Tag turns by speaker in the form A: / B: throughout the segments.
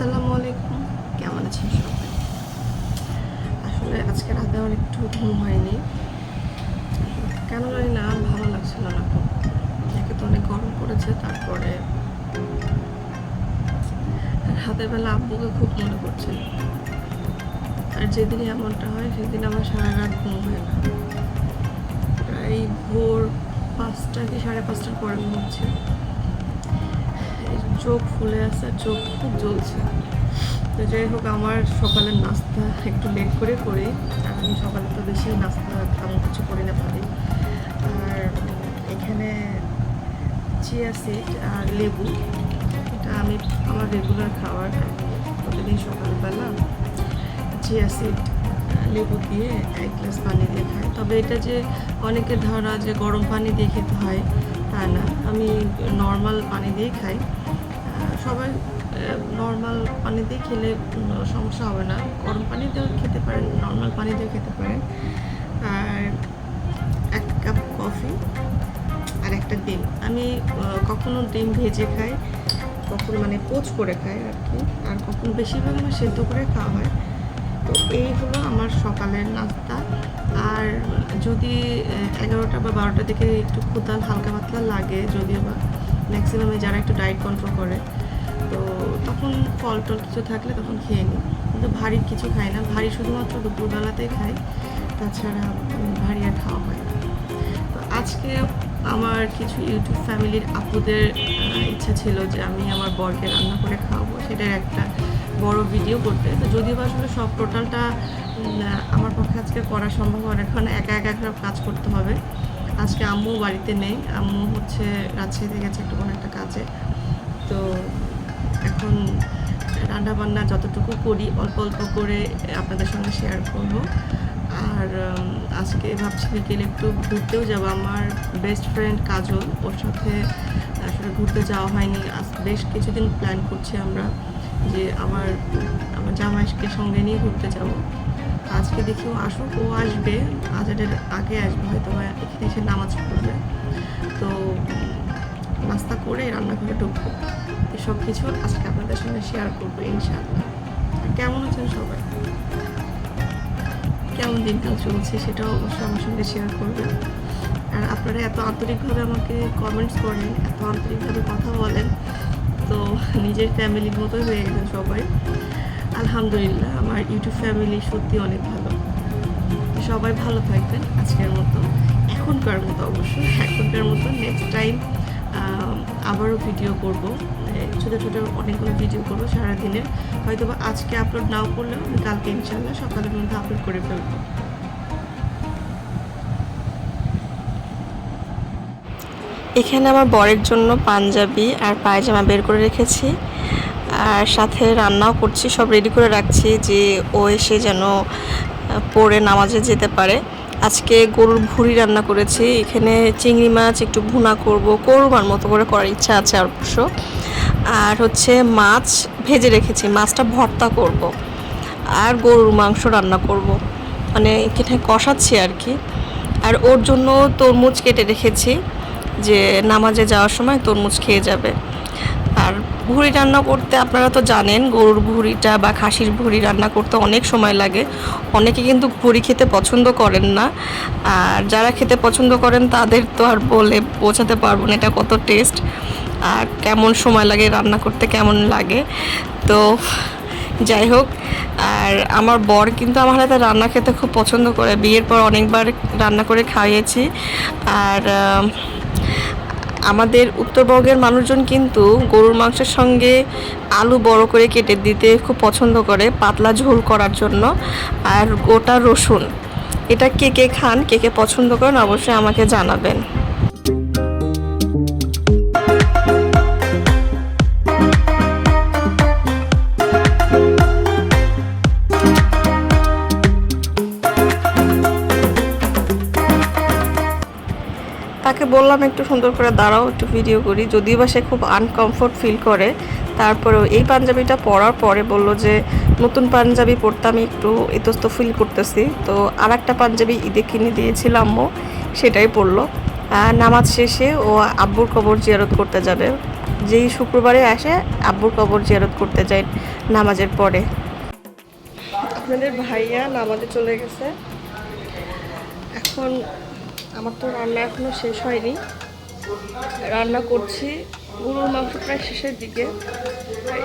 A: আসসালামু আলাইকুম। কেমন আছেন সবাই? আসলে আজকে রাতে আমার একটু ঘুম হয়নি। কেন জানি না, ভালো লাগছিল না একে তো অনেক গরম পড়েছে, তারপরে রাতের বেলা আব্বুকে খুব মনে করছে আর যেদিনই এমনটা হয়, সেদিন আমার সারা রাত ঘুম হয় না। প্রায় ভোর পাঁচটা কি সাড়ে পাঁচটার পরে ঘুম হচ্ছে। এই চোখ ফুলে আছে, চোখ খুব জ্বলছে। তো যাই হোক, আমার সকালের নাস্তা একটু লেট করে করি। আমি সকালে তো বেশি নাস্তা তেমন কিছু করি না পারি আর এখানে চিয়া সিড আর লেবু। এটা আমি আমার রেগুলার খাবার প্রতিদিন সকালবেলা চিয়া সিড লেবু দিয়ে এক গ্লাস পানি দিয়ে খাই। তবে এটা যে অনেকের ধারণা যে গরম পানি দিয়ে খেতে হয়, তা না। আমি নর্মাল পানি দিয়ে খাই। সবাই নর্মাল পানি দিয়ে খেলে সমস্যা হবে না। গরম পানি দিয়েও খেতে পারেন নর্মাল পানি দিয়েও খেতে পারেন। আর এক কাপ কফি আর একটা ডিম। আমি কখনো ডিম ভেজে খাই, কখনো মানে পোচ করে খাই আর কি। আর কখনো বেশিরভাগ আমার সেদ্ধ করে খাওয়া হয়। তো এই হলো আমার সকালের নাস্তা। আর যদি এগারোটা বা বারোটা থেকে একটু ক্ষুদাল হালকা পাতলা লাগে, যদিও বা ম্যাক্সিমামে যারা একটু ডায়েট কন্ট্রোল করে তো তখন ফল টল কিছু থাকলে তখন খেয়ে নিই। কিন্তু ভারী কিছু খাই না। ভারী শুধুমাত্র দুপুরবেলাতেই খাই। তাছাড়া ভারী আর খাওয়া হয় না। তো আজকে আমার কিছু ইউটিউব ফ্যামিলির আপুদের ইচ্ছা ছিল যে আমি আমার বরকে রান্না করে খাওয়াবো। সেটার একটা বড় ভিডিও করতে। তো যদিও বা আসলে সব টোটালটা আমার পক্ষে আজকে করা সম্ভব হয় না কারণ একা একা একটা কাজ করতে হবে। আজকে আম্মু বাড়িতে নেই। আম্মু হচ্ছে রাজশাহীতে গেছে একটু কোনো একটা কাজে। তো এখন রান্না বান্না যতটুকু করি, অল্প অল্প করে আপনাদের সঙ্গে শেয়ার করব। আর আজকে ভাবছি বিকেলে একটু ঘুরতেও যাব। আমার বেস্ট ফ্রেন্ড কাজল, ওর সাথে আসলে ঘুরতে যাওয়া হয়নি। আজ বেশ কিছুদিন প্ল্যান করছি আমরা যে আমার আমার জামাইকে সঙ্গে নিয়ে ঘুরতে যাব। আজকে দেখি ও আসুক, ও আসবে। আজারের আগে আসবে, হয়তো এখানে এসে নামাজ পড়বে। তো নাস্তা করে রান্নাঘরে ঢুকবো। সব কিছু আজকে আপনাদের সঙ্গে শেয়ার করব, ইনশাআল্লাহ। কেমন আছেন সবাই? কেমন দিনকাল চলছে সেটাও অবশ্যই আমার সঙ্গে শেয়ার করবেন। আর আপনারা এত আন্তরিকভাবে আমাকে কমেন্টস করেন, এত আন্তরিকভাবে কথা বলেন, তো নিজের ফ্যামিলির মতোই হয়ে গেছেন সবাই। আলহামদুলিল্লাহ, আমার ইউটিউব ফ্যামিলি সত্যি অনেক ভালো। সবাই ভালো থাকবেন আজকের মতো। এখনকার মতো অবশ্যই, এখনকার মতো নেক্সট টাইম আবারও ভিডিও করব। ছোটো ছোটো অনেকগুলো ভিডিও করব সারাদিনের। হয়তো বা আজকে আপলোড নাও করলেও আমি কালকে ইনশাল্লাহ সকালের মধ্যে আপলোড করে ফেলব। এখানে আমার বরের জন্য পাঞ্জাবি আর পায়জামা বের করে রেখেছি। আর সাথে রান্নাও করছি, সব রেডি করে রাখছি যে ও এসে যেন পরে নামাজে যেতে পারে। আজকে গরুর ভুড়ি রান্না করেছি, এখানে চিংড়ি মাছ, একটু ভুনা করব করবার মতো করে করার ইচ্ছা আছে অবশ্য আর হচ্ছে মাছ ভেজে রেখেছি, মাছটা ভর্তা করব আর গরুর মাংস রান্না করব। মানে এখানে কষাচ্ছি আর কি। আর ওর জন্য তরমুজ কেটে রেখেছি, যে নামাজে যাওয়ার সময় তরমুজ খেয়ে যাবে। আর ভুড়ি রান্না করতে আপনারা তো জানেন, গরুর ভুড়িটা বা খাসির ভুড়ি রান্না করতে অনেক সময় লাগে। অনেকে কিন্তু ভুড়ি খেতে পছন্দ করেন না। আর যারা খেতে পছন্দ করেন, তাদের তো আর বলে বোঝাতে পারব না এটা কত টেস্ট আর কেমন সময় লাগে, রান্না করতে কেমন লাগে। তো যাই হোক, আর আমার বর কিন্তু আমার হাতে রান্না খেতে খুব পছন্দ করে। বিয়ের পর অনেকবার রান্না করে খাইয়েছি। আর আমাদের উত্তরবঙ্গের মানুষজন কিন্তু গরুর মাংসের সঙ্গে আলু বড় করে কেটে দিতে খুব পছন্দ করে পাতলা ঝোল করার জন্য। আর গোটা রসুন, এটা কে কে খান, কে কে পছন্দ করেন অবশ্যই আমাকে জানাবেন। তাকে বললাম একটু সুন্দর করে দাঁড়াও, একটু ভিডিও করি। যদিও বা সে খুব আনকমফোর্ট ফিল করে। তারপরেও এই পাঞ্জাবিটা পরার পরে বলল যে, নতুন পাঞ্জাবি পরতে আমি একটু ইতস্ত ফিল করতেছি। তো আর একটা পাঞ্জাবি ঈদে কিনে দিয়েছিলাম ও সেটাই পরলো। নামাজ শেষে ও আব্বুর কবর জিয়ারত করতে যাবে। যেই শুক্রবারে আসে, আব্বুর কবর জিয়ারত করতে যায় নামাজের পরে। আপনাদের ভাইয়া নামাজে চলে গেছে। এখন আমার তো রান্না এখনও শেষ হয়নি। রান্না করছি, গরুর মাংস প্রায় শেষের দিকে।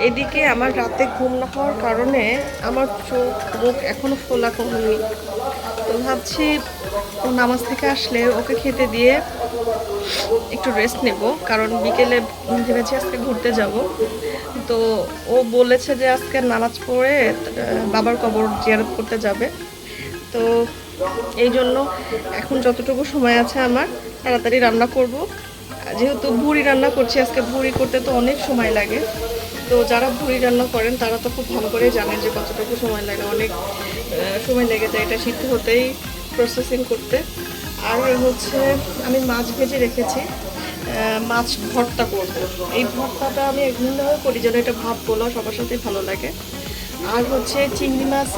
A: এদিকে আমার রাতে ঘুম না হওয়ার কারণে আমার চোখ মুখ এখনও ফোলা কমেনি। তো ভাবছি ও নামাজ থেকে আসলে ওকে খেতে দিয়ে একটু রেস্ট নেব, কারণ বিকেলে ভেবেছি আজকে ঘুরতে যাব। তো ও বলেছে যে আজকে নামাজ পড়ে বাবার কবর জিয়ারত করতে যাবে। তো এই জন্য এখন যতটুকু সময় আছে আমার, তাড়াতাড়ি রান্না করব। যেহেতু ভুড়ি রান্না করছি, আজকে ভুড়ি করতে তো অনেক সময় লাগে। তো যারা ভুড়ি রান্না করেন, তারা তো খুব ভালো করে জানেন যে কতটুকু সময় লাগে। অনেক সময় লেগে যায় এটা সিদ্ধ হতেই প্রসেসিং করতে। আর হচ্ছে, আমি মাছ ভেজে রেখেছি। মাছ ভর্তা করব। এই ভর্তাটা আমি একদিনভাবে করি যেন এটা ভাত পোলাও সবার সাথেই ভালো লাগে। আর হচ্ছে চিংড়ি মাছ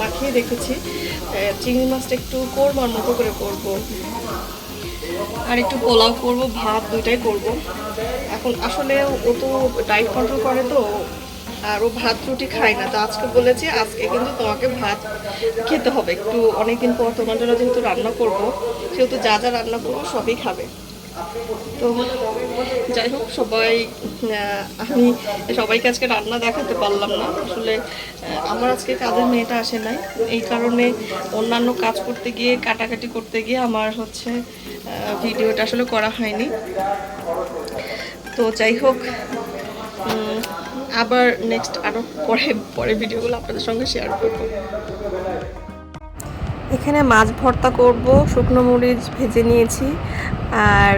A: মাখিয়ে রেখেছি। চিংড়ি মাছটা একটু করব আর মতো করে করব। আর একটু পোলাও করব, ভাত দুইটাই করব। এখন আসলে ও তো ডায়েট কন্ট্রোল করে তো, আর ও ভাত রুটি খায় না। তো আজকে বলেছি, আজকে কিন্তু তোমাকে ভাত খেতে হবে। একটু অনেকদিন পর তোমার জন্য যেহেতু রান্না করব, সেহেতু যা যা রান্না করব সবই খাবে। তো যাই হোক, সবাই আমি সবাইকে আজকে রান্না দেখাতে পারলাম না। আসলে আমার আজকে কাজের মেয়েটা আসে নাই। এই কারণে অন্যান্য কাজ করতে গিয়ে, কাটাকাটি করতে গিয়ে আমার হচ্ছে ভিডিওটা আসলে করা হয়নি। তো যাই হোক আবার নেক্সট আরও পরে পরে ভিডিওগুলো আপনাদের সঙ্গে শেয়ার করব। এখানে মাছ ভর্তা করব, শুকনো মরিচ ভেজে নিয়েছি, আর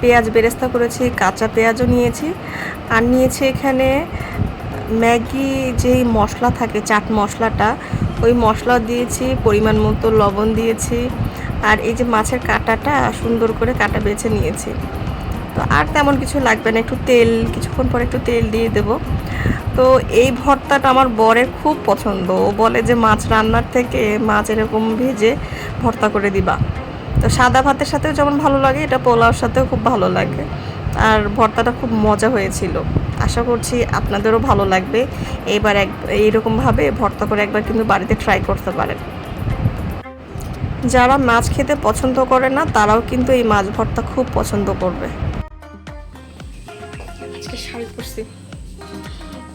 A: পেঁয়াজ বেরেস্তা করেছি, কাঁচা পেঁয়াজও নিয়েছি, আর নিয়েছি এখানে ম্যাগি যেই মশলা থাকে, চাট মশলাটা, ওই মশলা দিয়েছি, পরিমাণ মতো লবণ দিয়েছি, আর এই যে মাছের কাঁটাটা সুন্দর করে কাটা বেছে নিয়েছি। তো আর তেমন কিছু লাগবে না, একটু তেল, কিছুক্ষণ পর একটু তেল দিয়ে দেব। তো এই ভর্তাটা আমার বরের খুব পছন্দ। ও বলে যে, মাছ রান্নার থেকে মাছ এরকম ভেজে ভর্তা করে দিবা। তো সাদা ভাতের সাথেও যেমন ভালো লাগে, এটা পোলাওর সাথেও খুব ভালো লাগে। আর ভর্তাটা খুব মজা হয়েছিল। আশা করছি আপনাদেরও ভালো লাগবে। এবার এক, এইরকমভাবে ভর্তা করে একবার কিন্তু বাড়িতে ট্রাই করতে পারেন। যারা মাছ খেতে পছন্দ করে না, তারাও কিন্তু এই মাছ ভর্তা খুব পছন্দ করবে। পরছি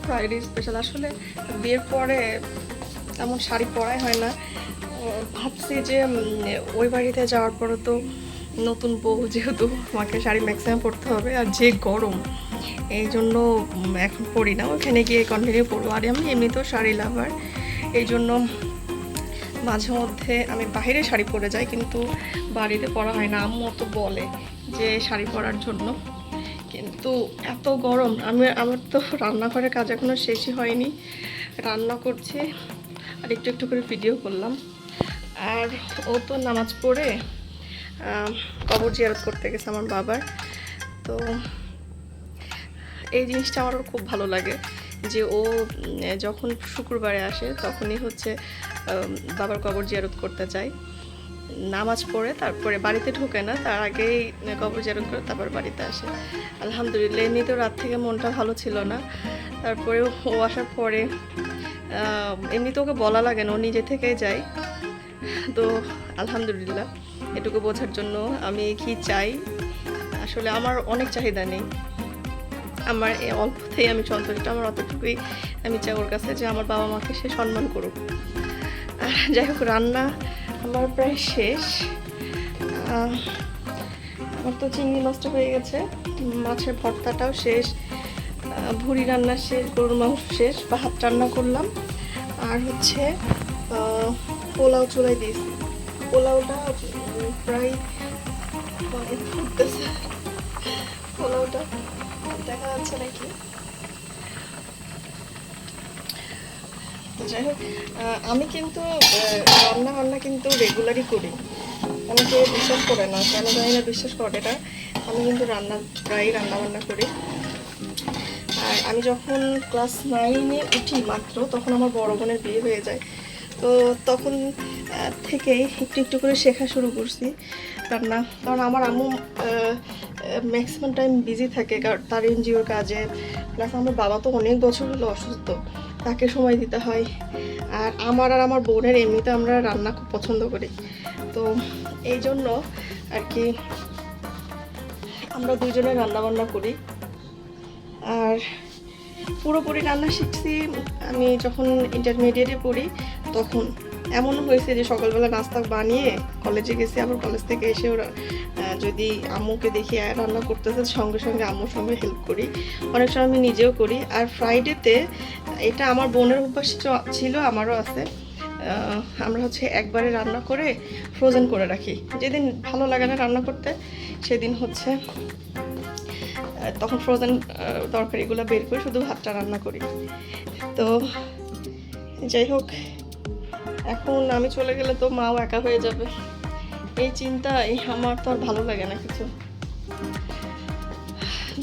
A: ফ্রাইডে স্পেশাল আসলে বিয়ের পরে তেমন শাড়ি পরাই হয় না। ভাবছি যে ওই বাড়িতে যাওয়ার পরে তো নতুন বউ যেহেতু, আমাকে শাড়ি ম্যাক্সিমাম পরতে হবে। আর যে গরম, এই জন্য এখন পরি না। ওখানে গিয়ে কন্টিনিউ পরবো। আর আমি এমনিতেও শাড়ি লাভার এই জন্য মাঝে মধ্যে আমি বাইরে শাড়ি পরে যাই, কিন্তু বাড়িতে পরা হয় না। আম্মু অত বলে যে শাড়ি পরার জন্য। কিন্তু এত গরম। আমি, আমার তো রান্নাঘরের কাজ এখনও শেষই হয়নি। রান্না করছি আর একটু একটু করে ভিডিও করলাম। আর ও তো নামাজ পড়ে কবর জিয়ারত করতে গেছে আমার বাবার। তো এই জিনিসটা আমার খুব ভালো লাগে যে ও যখন শুক্রবারে আসে তখনই হচ্ছে বাবার কবর জিয়ারত করতে যায় নামাজ পড়ে তারপরে বাড়িতে ঢোকে না তার আগেই কবর জিয়ারত করে তারপর বাড়িতে আসে। আলহামদুলিল্লাহ এমনিতেও রাত থেকে মনটা ভালো ছিল না। তারপরে ও আসার পরে আহ, এমনিতে ওকে বলা লাগে না ও নিজে থেকেই যায়। তো আলহামদুলিল্লাহ এটুকু বোঝার জন্য আমি কি চাই? আসলে আমার অনেক চাহিদা নেই। আমার অল্পতেই আমি সন্তুষ্ট আমার অতটুকুই আমি চাই ওর কাছে যে আমার বাবা মাকে সে সম্মান করুক। যাই হোক, রান্না আমার প্রায় শেষ। আমার তো চিংড়ি মাছটা হয়ে গেছে। মাছের ভর্তাটাও শেষ। ভুড়ি রান্না শেষ, গরুর মাংস শেষ ভাত রান্না করলাম। আর হচ্ছে পোলাও চুলাই দিয়েছি। পোলাওটা প্রায় পোলাওটা দেখা যাচ্ছে নাকি তো যাই হোক আমি কিন্তু রান্না বান্না কিন্তু রেগুলারই করি। অনেকে বিশ্বাস করে না, কেন জানি না বিশ্বাস করে এটা আমি কিন্তু রান্না, প্রায়ই রান্না বান্না করি। আর আমি যখন ক্লাস নাইনে উঠি মাত্র, তখন আমার বড় বোনের বিয়ে হয়ে যায়। তো তখন থেকেই একটু একটু করে শেখা শুরু করছি রান্না। কারণ আমার আম্মু ম্যাক্সিমাম টাইম বিজি থাকে কারণ তার এনজিওর কাজে। প্লাস আমার বাবা তো অনেক বছর হলো অসুস্থ। তাকে সময় দিতে হয়। আর আমার আর আমার বোনের এমনিতে আমরা রান্না খুব পছন্দ করি। তো এই জন্য আর কি আমরা দুজনে রান্না বান্না করি। আর পুরোপুরি রান্না শিখছি। আমি যখন ইন্টারমিডিয়েটে পড়ি, তখন এমনও হয়েছে যে সকালবেলা নাস্তা বানিয়ে কলেজে গেছি, আবার কলেজ থেকে এসে ওরা যদি আম্মুকে দেখি রান্না করতেছে, সঙ্গে সঙ্গে আম্মুর সঙ্গে হেল্প করি। অনেক সময় আমি নিজেও করি। আর ফ্রাইডেতে এটা আমার বোনের অভ্যাস ছিল, আমারও আছে। আমরা হচ্ছে একবারে রান্না করে ফ্রোজেন করে রাখি। যেদিন ভালো লাগে না রান্না করতে, সেদিন হচ্ছে তখন ফ্রোজেন তরকারিগুলো বের করে শুধু ভাতটা রান্না করি। তো যাই হোক এখন আমি চলে গেলে তো মাও একা হয়ে যাবে। এই চিন্তায় আমার তো আর ভালো লাগে না কিছু।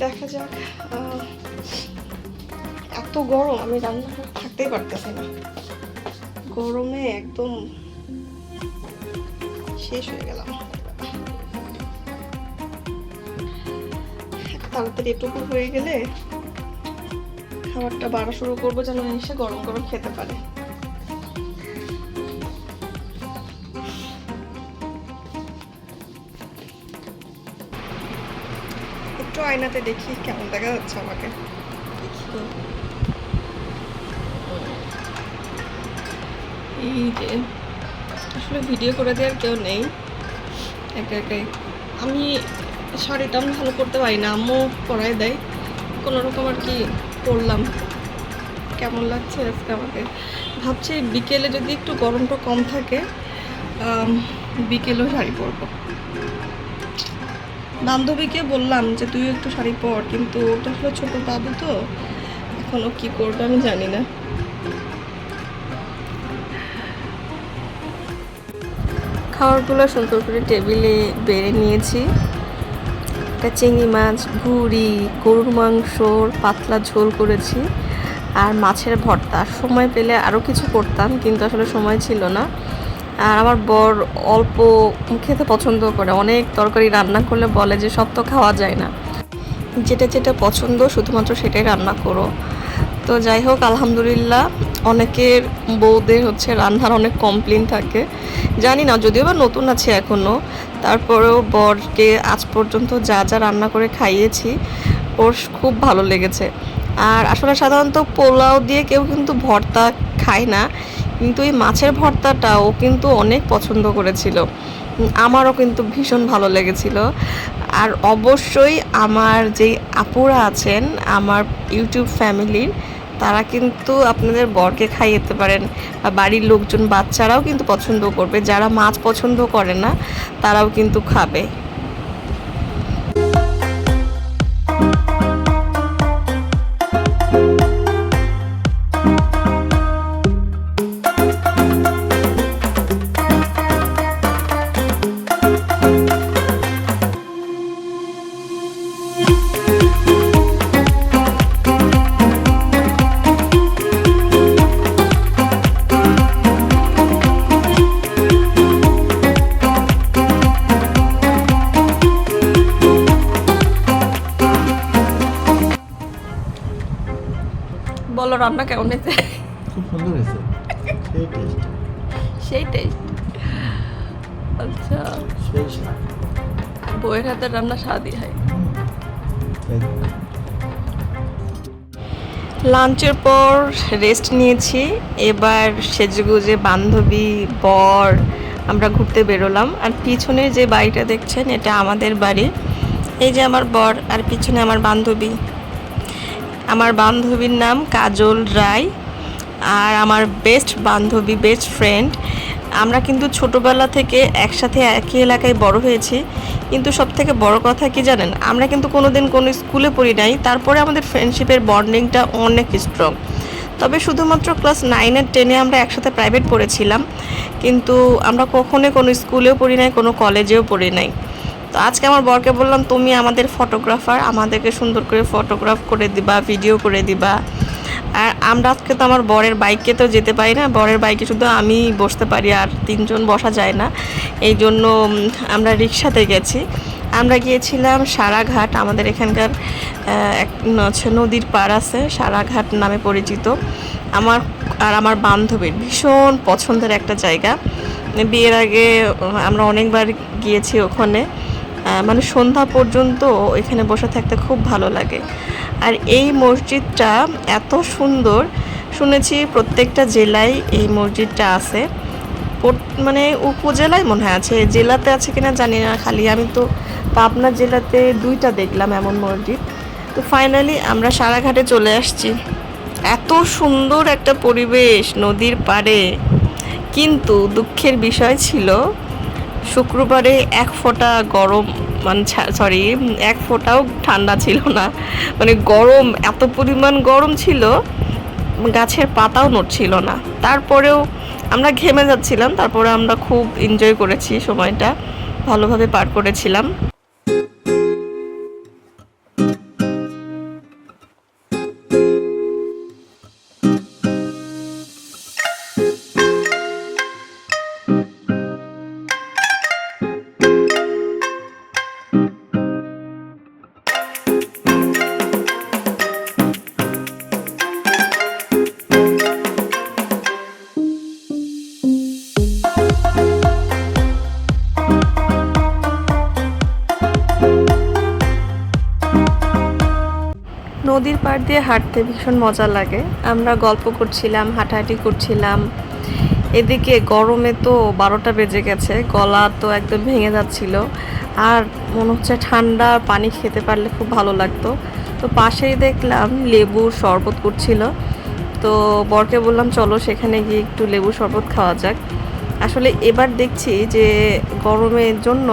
A: দেখা যাক এত গরম, আমি রান্না করে থাকতেই পারতেছি না। গরমে একদম শেষ হয়ে গেলাম। তাড়াতাড়ি এটুকু হয়ে গেলে খাবারটা বাড়া শুরু করব যেন এসে গরম গরম খেতে পারে। একটু আয়নাতে দেখি কেমন দেখা যাচ্ছে আমাকে। এই যে, আসলে ভিডিও করে দেওয়ার কেউ নেই। একা একাই। আমি শাড়িটা আমি ভালো করতে পারি না, আম্মু পরাই দেয়। কোনো রকম আর কি করলাম কেমন লাগছে আজকে আমাকে? ভাবছি বিকেলে যদি একটু গরমটা কম থাকে বিকেলেও শাড়ি পরবো। বান্ধবীকে বললাম যে তুই একটু শাড়ি পর। কিন্তু ওটা আসলে ছোট বাবু তো, এখনও কি করবে আমি জানি না। খাবারগুলো সুন্দর করে টেবিলে বেড়ে নিয়েছি। একটা চিংড়ি মাছ ভুড়ি গরুর মাংসর পাতলা ঝোল করেছি। আর মাছের ভর্তা। সময় পেলে আরও কিছু করতাম, কিন্তু আসলে সময় ছিল না। আর আমার বর অল্প খেতে পছন্দ করে। অনেক তরকারি রান্না করলে বলে যে, সব তো খাওয়া যায় না। যেটা যেটা পছন্দ, শুধুমাত্র সেটাই রান্না করো। তো যাই হোক, আলহামদুলিল্লাহ, অনেকের বউদের হচ্ছে রান্নার অনেক কমপ্লেন থাকে। জানি না, যদিও বা নতুন আছে এখনও তারপরেও বরকে আজ পর্যন্ত যা যা রান্না করে খাইয়েছি, ওর খুব ভালো লেগেছে। আর আসলে সাধারণত পোলাও দিয়ে কেউ কিন্তু ভর্তা খায় না। কিন্তু এই মাছের ভর্তাটা ও কিন্তু অনেক পছন্দ করেছিল। আমারও কিন্তু ভীষণ ভালো লেগেছিল। আর অবশ্যই আমার যেই আপুরা আছেন, আমার ইউটিউব ফ্যামিলির, তারা কিন্তু আপনাদের বরকে খাইয়েতে পারেন। বা বাড়ির লোকজন বাচ্চারাও কিন্তু পছন্দ করবে। যারা মাছ পছন্দ করে না, তারাও কিন্তু খাবে। রান্না কেমন হয়েছে?
B: খুব সুন্দর হয়েছে। সেই টেস্ট
A: সেই টেস্ট আচ্ছা।
B: সেই স্বাদ।
A: বইয়ের হাতের রান্না স্বাদই হয়। লাঞ্চের পর রেস্ট নিয়েছি। এবার সেজেগুজে বান্ধবী বর আমরা ঘুরতে বেরোলাম। আর পিছনে যে বাড়িটা দেখছেন এটা আমাদের বাড়ি। এই যে আমার বর আর পিছনে আমার বান্ধবী। আমার বান্ধবীর নাম কাজল রায় আর আমার বেস্ট বান্ধবী বেস্ট ফ্রেন্ড আমরা কিন্তু ছোটোবেলা থেকে একসাথে একই এলাকায় বড় হয়েছি। কিন্তু সব থেকে বড় কথা কি জানেন? আমরা কিন্তু কোনো দিন কোনো স্কুলে পড়ি নাই। তারপরে আমাদের ফ্রেন্ডশিপের বন্ডিংটা অনেক স্ট্রং তবে শুধুমাত্র ক্লাস নাইন আর টেনে আমরা একসাথে প্রাইভেট পড়েছিলাম। কিন্তু আমরা কখনোই কোনো স্কুলেও পড়ি নাই, কোনো কলেজেও পড়ি নাই। তো আজকে আমার বরকে বললাম, তুমি আমাদের ফটোগ্রাফার আমাদেরকে সুন্দর করে ফটোগ্রাফ করে দিবা ভিডিও করে দিবা। আর আমরা আজকে তো আমার বরের বাইকে তো যেতে পারি না। বরের বাইকে শুধু আমি বসতে পারি আর তিনজন বসা যায় না। এই জন্য আমরা রিক্সাতে গেছি। আমরা গিয়েছিলাম সারাঘাট, আমাদের এখানকার এক হচ্ছে নদীর পাড় আছে, সারাঘাট নামে পরিচিত। আমার আর আমার বান্ধবীর ভীষণ পছন্দের একটা জায়গা। বিয়ের আগে আমরা অনেকবার গিয়েছি ওখানে। মানে সন্ধ্যা পর্যন্ত এখানে বসে থাকতে খুব ভালো লাগে। আর এই মসজিদটা এত সুন্দর, শুনেছি প্রত্যেকটা জেলায় এই মসজিদটা আছে। মানে উপজেলায় মনে হয় আছে, জেলাতে আছে কিনা জানি না, খালি আমি তো পাবনা জেলাতে দুইটা দেখলাম এমন মসজিদ। তো ফাইনালি আমরা সারাঘাটে চলে আসছি। এত সুন্দর একটা পরিবেশ নদীর পাড়ে। কিন্তু দুঃখের বিষয় ছিল শুক্রবারে এক ফোঁটা গরম মানে সরি এক ফোঁটাও ঠান্ডা ছিল না। মানে গরম, এত পরিমাণ গরম ছিল, গাছের পাতাও নড়ছিল না। তারপরেও আমরা ঘেমে যাচ্ছিলাম, তারপরে আমরা খুব এনজয় করেছি সময়টা, ভালোভাবে পার করেছিলাম। হাঁটতে ভীষণ মজা লাগে। আমরা গল্প করছিলাম, হাঁটাহাঁটি করছিলাম। এদিকে গরমে তো বারোটা বেজে গেছে, গলা তো একদম ভেঙে যাচ্ছিল। আর মনে হচ্ছে ঠান্ডা, পানি খেতে পারলে খুব ভালো লাগতো। তো পাশেই দেখলাম লেবুর শরবত করছিল। তো বরকে বললাম, চলো সেখানে গিয়ে একটু লেবু শরবত খাওয়া যাক। আসলে এবার দেখছি যে গরমের জন্য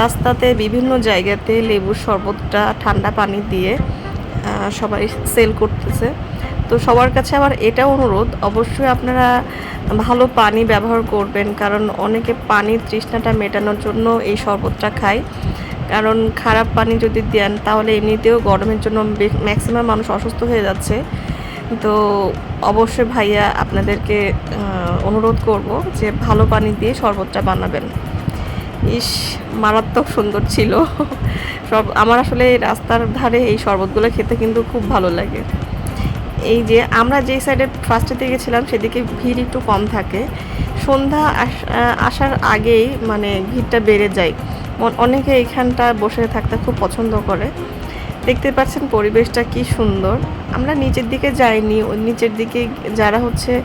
A: রাস্তাতে বিভিন্ন জায়গাতে লেবুর শরবতটা ঠান্ডা পানি দিয়ে সবাই সেল করতেছে। তো সবার কাছে আমার এটা অনুরোধ, অবশ্যই আপনারা ভালো পানি ব্যবহার করবেন, কারণ অনেকে পানির তৃষ্ণাটা মেটানোর জন্য এই শরবতটা খায়। কারণ খারাপ পানি যদি দেন, তাহলে এমনিতেও গরমের জন্য ম্যাক্সিমাম মানুষ অসুস্থ হয়ে যাচ্ছে। তো অবশ্যই ভাইয়া আপনাদেরকে অনুরোধ করব যে ভালো পানি দিয়ে শরবতটা বানাবেন। ইস, মারাত্মক সুন্দর ছিল। সব, আমার আসলে রাস্তার ধারে এই শরবতগুলো খেতে কিন্তু খুব ভালো লাগে। এই যে, আমরা যেই সাইডে ফার্স্টে দিকে গেছিলাম সেদিকে ভিড় একটু কম থাকে। সন্ধ্যা আস- আসার আগেই মানে ভিড়টা বেড়ে যায়। অনেকে এখানটা বসে থাকতে খুব পছন্দ করে। দেখতে পাচ্ছেন পরিবেশটা কি সুন্দর। আমরা নিচের দিকে যাইনি নিচের দিকে যারা হচ্ছে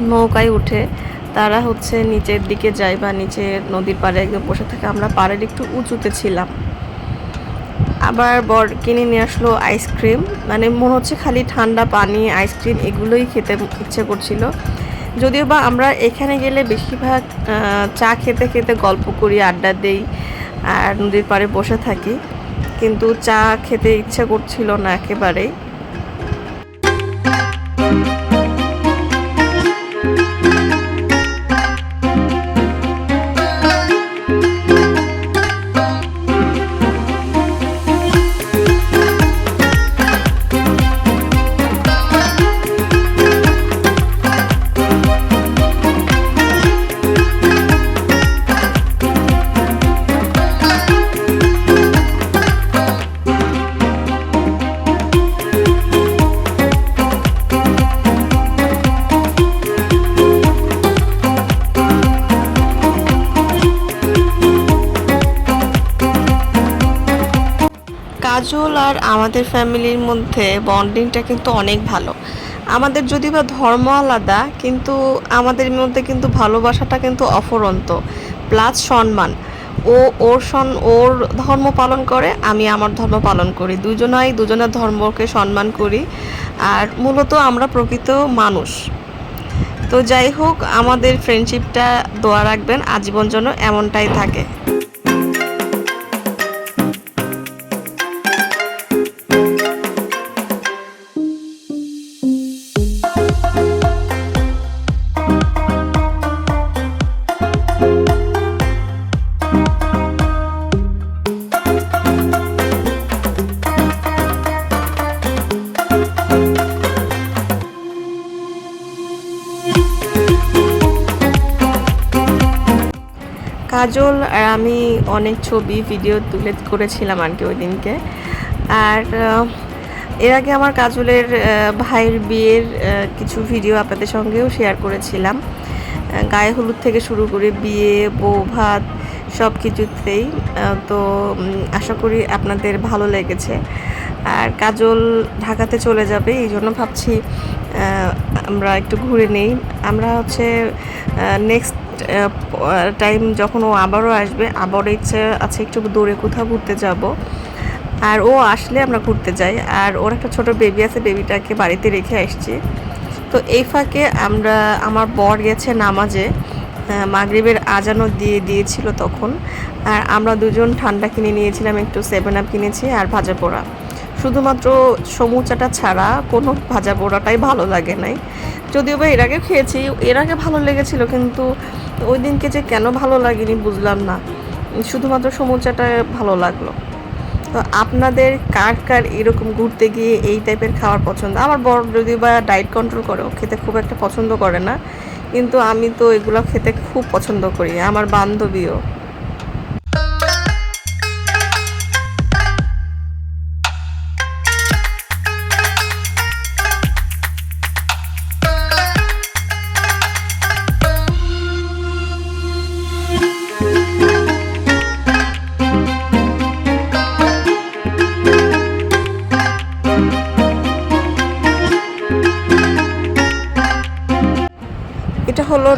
A: নৌকায় উঠে তারা হচ্ছে নিচের দিকে যায় বা নিচে নদীর পাড়ে একদম বসে থাকে। আমরা পাড়ের একটু উঁচুতে ছিলাম। আবার বর কিনে নিয়ে আসলো আইসক্রিম। মানে মনে হচ্ছে খালি ঠান্ডা পানি, আইসক্রিম এগুলোই খেতে ইচ্ছে করছিল। যদিও বা আমরা এখানে গেলে বেশিরভাগ চা খেতে খেতে গল্প করি, আড্ডা দেই আর নদীর পাড়ে বসে থাকি। কিন্তু চা খেতে ইচ্ছে করছিল না একেবারেই। কাজল আর আমাদের ফ্যামিলির মধ্যে বন্ডিংটা কিন্তু অনেক ভালো। আমাদের যদি বা ধর্ম আলাদা, কিন্তু আমাদের মধ্যে কিন্তু ভালোবাসাটা কিন্তু অফরন্ত। প্লাস সম্মান। ও, ওর সন, ওর ধর্ম পালন করে, আমি আমার ধর্ম পালন করি। দুজনাই দুজনের ধর্মকে সম্মান করি। আর মূলত আমরা প্রকৃত মানুষ। তো যাই হোক, আমাদের ফ্রেন্ডশিপটা দোয়া রাখবেন, আজীবন যেন এমনটাই থাকে। কাজল, আর আমি অনেক ছবি ভিডিও তুলে করেছিলাম আর কি ওই দিনকে। আর এর আগে আমার কাজলের ভাইয়ের বিয়ের কিছু ভিডিও আপনাদের সঙ্গেও শেয়ার করেছিলাম। গায়ে হলুদ থেকে শুরু করে বিয়ে, বউ ভাত সব কিছুতেই তো আশা করি আপনাদের ভালো লেগেছে। আর কাজল ঢাকাতে চলে যাবে, এই জন্য ভাবছি আমরা একটু ঘুরে নেই। আমরা হচ্ছে নেক্সট টাইম যখন ও আবারও আসবে, আবারও ইচ্ছে আছে একটু দূরে কোথাও ঘুরতে যাব। আর ও আসলে আমরা ঘুরতে যাই। আর ওর একটা ছোট বেবি আছে বেবিটাকে বাড়িতে রেখে আসছি। তো এই ফাঁকে আমরা, আমার বর গেছে নামাজে। মাগরিবের আজানও দিয়ে দিয়েছিল তখন। আর আমরা দুজন ঠান্ডা কিনে নিয়েছিলাম, একটু সেভেন আপ কিনেছি আর ভাজা পোড়া। শুধুমাত্র সমুচাটা ছাড়া কোনো ভাজা পোড়াটাই ভালো লাগে নাই। যদিও বা এর আগে খেয়েছি, এর আগে ভালো লেগেছিল, কিন্তু ওই দিনকে যে কেন ভালো লাগেনি বুঝলাম না। শুধুমাত্র সমুচাটা ভালো লাগল। তো আপনাদের কার কার এরকম ঘুরতে গিয়ে এই টাইপের খাবার পছন্দ? আমার বড় যদি বা ডায়েট কন্ট্রোল করে খেতে খুব একটা পছন্দ করে না। কিন্তু আমি তো এগুলো খেতে খুব পছন্দ করি। আমার বান্ধবীও।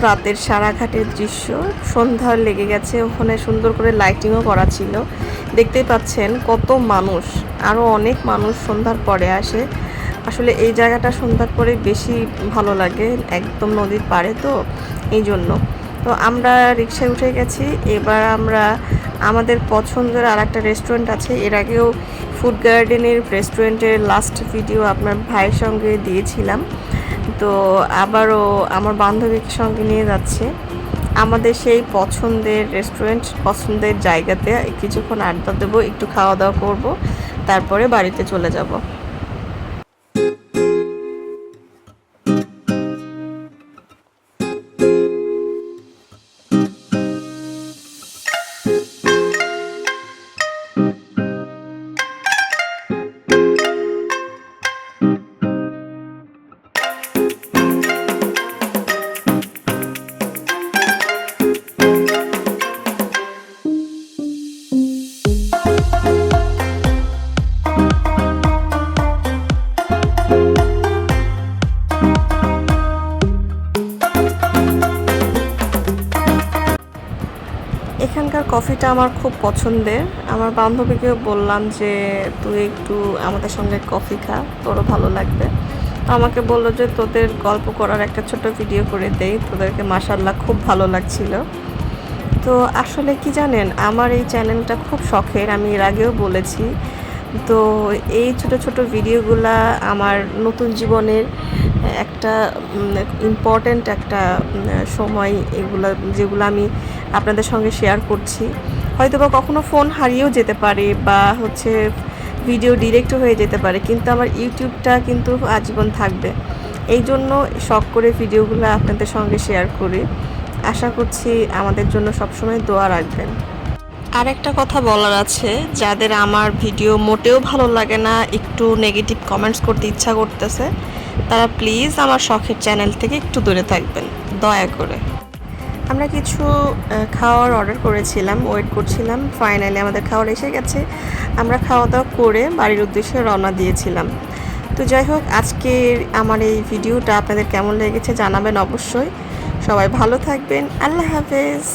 A: রাতের সারাঘাটের দৃশ্য। সন্ধ্যা লেগে গেছে, ওখানে সুন্দর করে লাইটিংও করা ছিল। দেখতে পাচ্ছেন কত মানুষ আরও অনেক মানুষ সন্ধ্যার পরে আসে। আসলে এই জায়গাটা সন্ধ্যার পরে বেশি ভালো লাগে, একদম নদীর পাড়ে তো এই জন্য তো আমরা রিক্সায় উঠে গেছি, এবার আমরা আমাদের পছন্দের আর একটা রেস্টুরেন্ট আছে। এর আগেও ফুড গার্ডেনের রেস্টুরেন্টের লাস্ট ভিডিও আপনার ভাইয়ের সঙ্গে দিয়েছিলাম। তো আবারও আমার বান্ধবীর সঙ্গে নিয়ে যাচ্ছে। আমাদের সেই পছন্দের রেস্টুরেন্ট পছন্দের জায়গাতে কিছুক্ষণ আড্ডা দেবো, একটু খাওয়া দাওয়া করব, তারপরে বাড়িতে চলে যাব। কফিটা আমার খুব পছন্দের। আমার বান্ধবীকেও বললাম যে, তুই একটু আমাদের সঙ্গে কফি খা, তোরও ভালো লাগবে। তো আমাকে বলল যে, তোদের গল্প করার একটা ছোট ভিডিও করে দেই, তোদেরকে মাসাল্লাহ খুব ভালো লাগছিল। তো আসলে কি জানেন, আমার এই চ্যানেলটা খুব শখের, আমি এর আগেও বলেছি। তো এই ছোট ছোট ভিডিওগুলা আমার নতুন জীবনের একটা ইম্পর্ট্যান্ট একটা সময় এগুলো, যেগুলো আমি আপনাদের সঙ্গে শেয়ার করছি। হয়তো বা কখনো ফোন হারিয়েও যেতে পারে বা হচ্ছে ভিডিও ডিরেক্ট হয়ে যেতে পারে, কিন্তু আমার ইউটিউবটা কিন্তু আজীবন থাকবে। এই জন্য শখ করে ভিডিওগুলো আপনাদের সঙ্গে শেয়ার করি। আশা করছি আমাদের জন্য সবসময় দোয়া রাখবেন। আর একটা কথা বলার আছে, যাদের আমার ভিডিও মোটেও ভালো লাগে না, একটু নেগেটিভ কমেন্টস করতে ইচ্ছা করতেছে, তারা প্লিজ আমার শখের চ্যানেল থেকে একটু দূরে থাকবেন। দয়া করে। আমরা কিছু খাওয়ার অর্ডার করেছিলাম ওয়েট করছিলাম ফাইনালি আমাদের খাওয়ার এসে গেছে। আমরা খাওয়া দাওয়া করে বাড়ির উদ্দেশ্যে রওনা দিয়েছিলাম। তো যাই হোক, আজকের আমার এই ভিডিওটা আপনাদের কেমন লেগেছে জানাবেন অবশ্যই। সবাই ভালো থাকবেন, আল্লাহ হাফেজ।